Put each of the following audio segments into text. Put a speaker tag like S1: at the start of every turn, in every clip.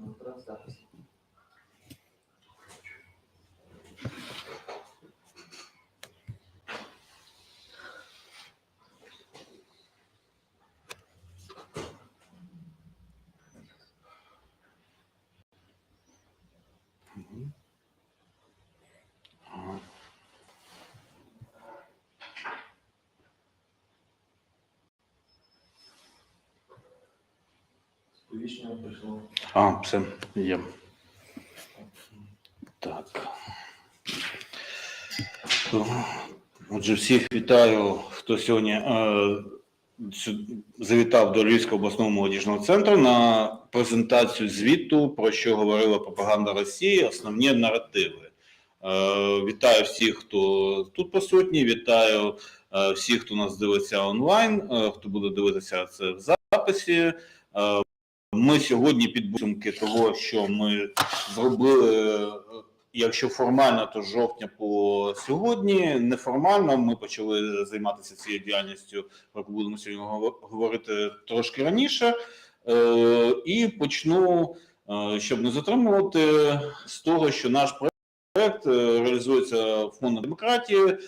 S1: Ну, зараз. Сповіщення прийшло.
S2: А, все є. Так. Отже, всіх вітаю, хто сьогодні е, завітав до Львівського обласного молодіжного центру на презентацію звіту, про що говорила пропаганда Росії, основні наративи. Е, вітаю всіх, хто тут присутній. Вітаю е, всіх, хто нас дивиться онлайн, е, хто буде дивитися це в записі. Е, ми сьогодні підсумки того, що ми зробили, якщо формально, то жовтня по сьогодні. Неформально ми почали займатися цією діяльністю, про яку будемо сьогодні говорити трошки раніше. Е, І почну, е, щоб не затримувати, з того, що наш проект е, реалізується фондом демократії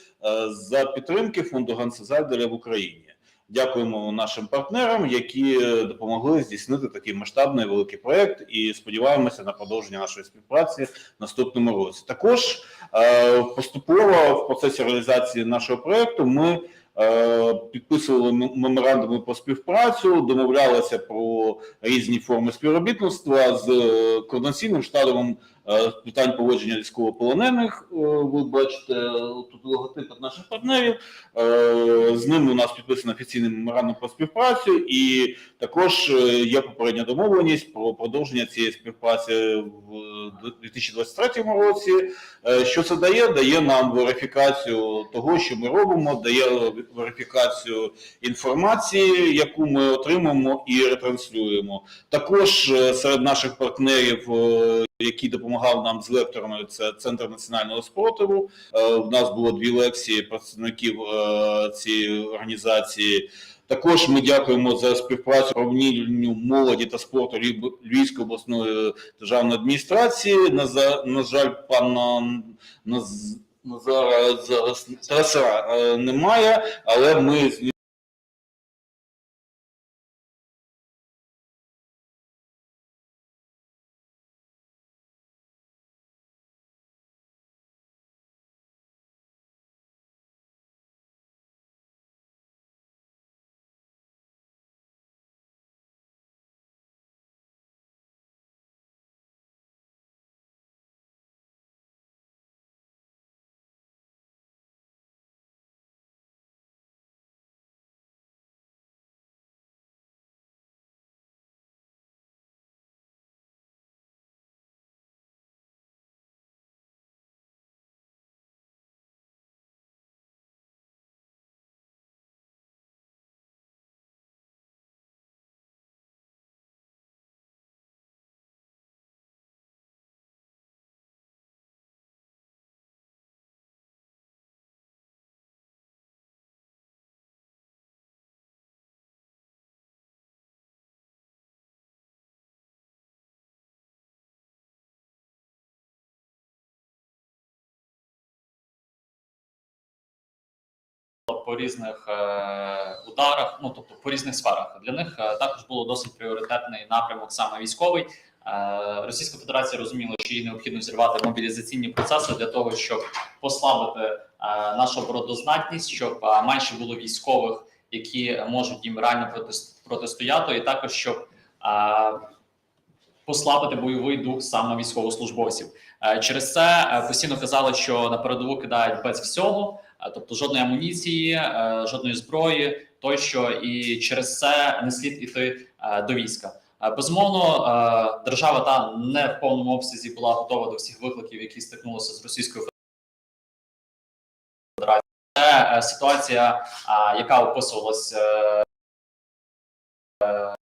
S2: за підтримки фонду Ганса Зайделя в Україні. Дякуємо нашим партнерам, які е, допомогли здійснити такий масштабний великий проект, і сподіваємося на продовження нашої співпраці в наступному році. Також е, поступово в процесі реалізації нашого проекту ми е, підписували меморандуми про співпрацю, домовлялися про різні форми співробітництва з координаційним штабом питань поводження військовополонених. Е, Ви бачите е, тут логотип від наших партнерів. Е, З ними у нас підписано офіційний меморандум про співпрацю, і також е, є попередня домовленість про продовження цієї співпраці в 2023 році. Е, Що це дає? Дає нам верифікацію того, що ми робимо, дає верифікацію інформації, яку ми отримуємо і ретранслюємо. Також е, серед наших партнерів, е, які допомагав нам з лекторами, це Центр національного спротиву. Е, У нас було дві лекції представників е, цієї організації. Також ми дякуємо за співпрацю управлінню молоді та спорту Львівської обласної державної адміністрації. На, за- на жаль, пана Назара зараз Тараса е, немає, але ми
S3: по різних е, ударах, ну тобто по різних сферах. Для них е, також було досить пріоритетний напрямок саме військовий. Е, Російська Федерація розуміла, що їй необхідно зірвати мобілізаційні процеси для того, щоб послабити нашу обороноздатність, щоб менше було військових, які можуть їм реально протистояти, і також щоб послабити бойовий дух саме військовослужбовців. Через це постійно казали, що на передову кидають без всього, тобто жодної амуніції, е, жодної зброї, тощо, і через це не слід іти е, до війська. Е, Безумовно, е, держава та не в повному обсязі була готова до всіх викликів, які стикнулися з Російською Федерацією. Це е, ситуація, яка описувалась е, е,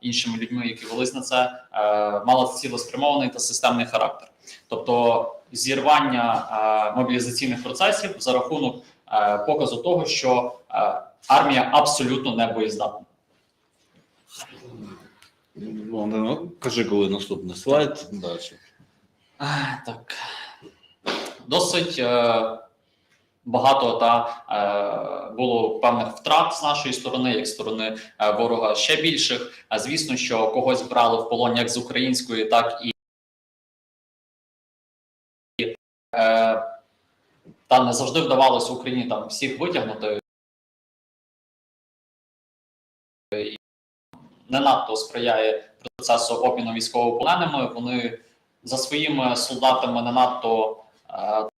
S3: іншими людьми, які велись на це, е, мала цілеспрямований та системний характер. Тобто зірвання е, мобілізаційних процесів за рахунок е, показу того, що армія абсолютно не боєздатна.
S2: Ну, ну, Кажи, коли наступний слайд. Далі.
S3: Так. Досить багато та е, було певних втрат з нашої сторони, як сторони е, ворога ще більших. А звісно, що когось брали в полон як з української, так і е, та не завжди вдавалося Україні там всіх витягнути. Не надто сприяє процесу обміну військовополоненими. Вони за своїми солдатами не надто е,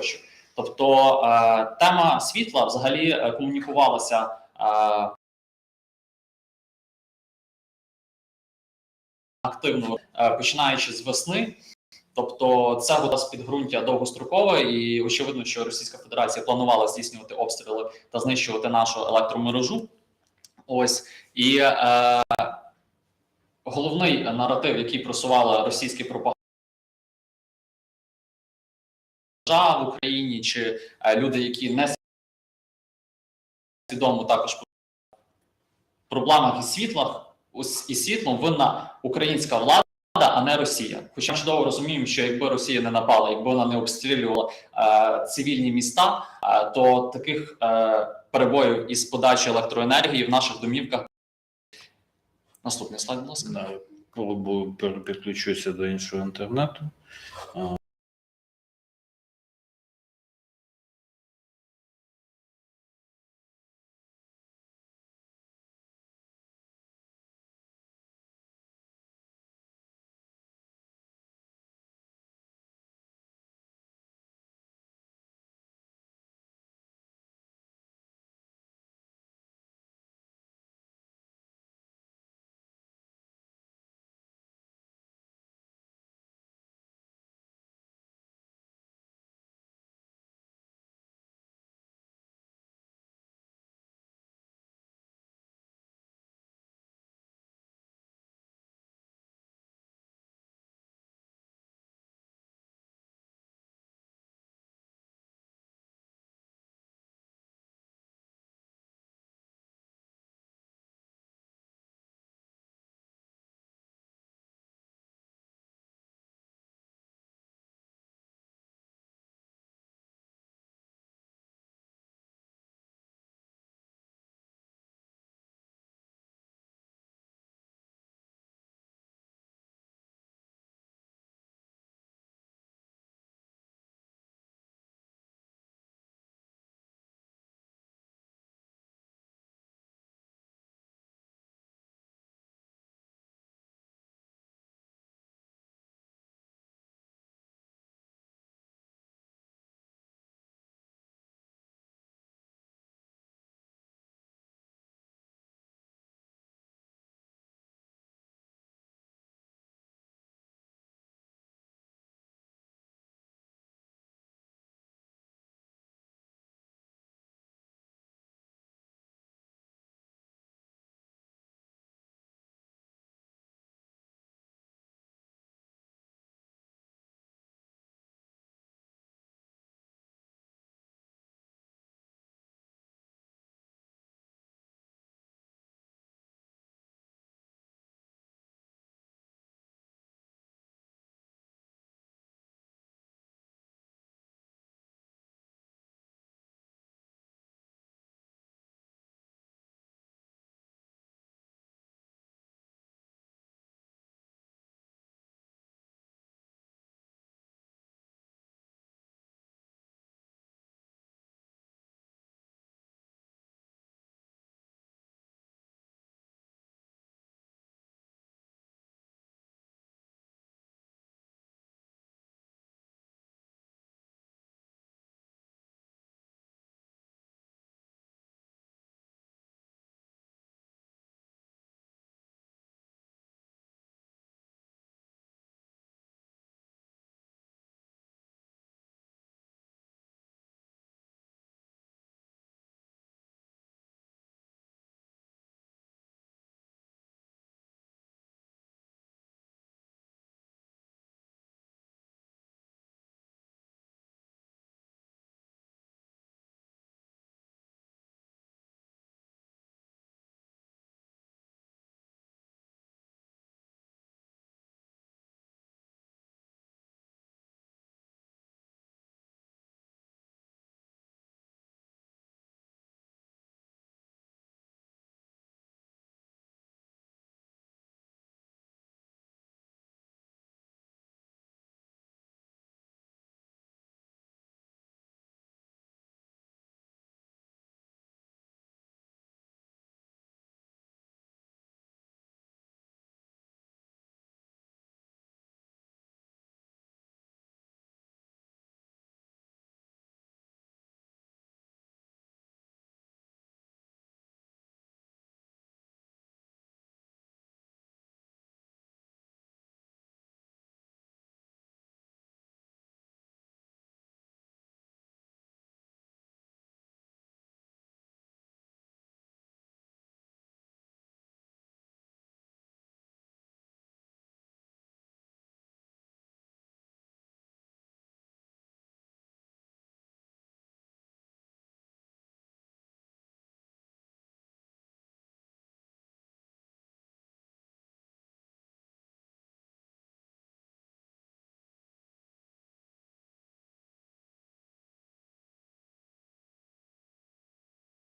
S3: тощо. Тобто е, тема світла взагалі е, комунікувалася е, активно починаючи з весни. Тобто, це буде з підґрунтя довгострокове, і очевидно, що Російська Федерація планувала здійснювати обстріли та знищувати нашу електромережу. Ось і е, головний наратив, який просувала російські пропаганда в Україні, чи е, люди, які не свідомо також проблемах із світлах із світлом винна українська влада, а не Росія. Хоча ми чудово розуміємо, що якби Росія не напала, якби вона не обстрілювала е, цивільні міста, е, то таких е, перебоїв із подачі електроенергії в наших домівках. Наступний слайд, будь ласка.
S2: Да, підключуся до іншого інтернету.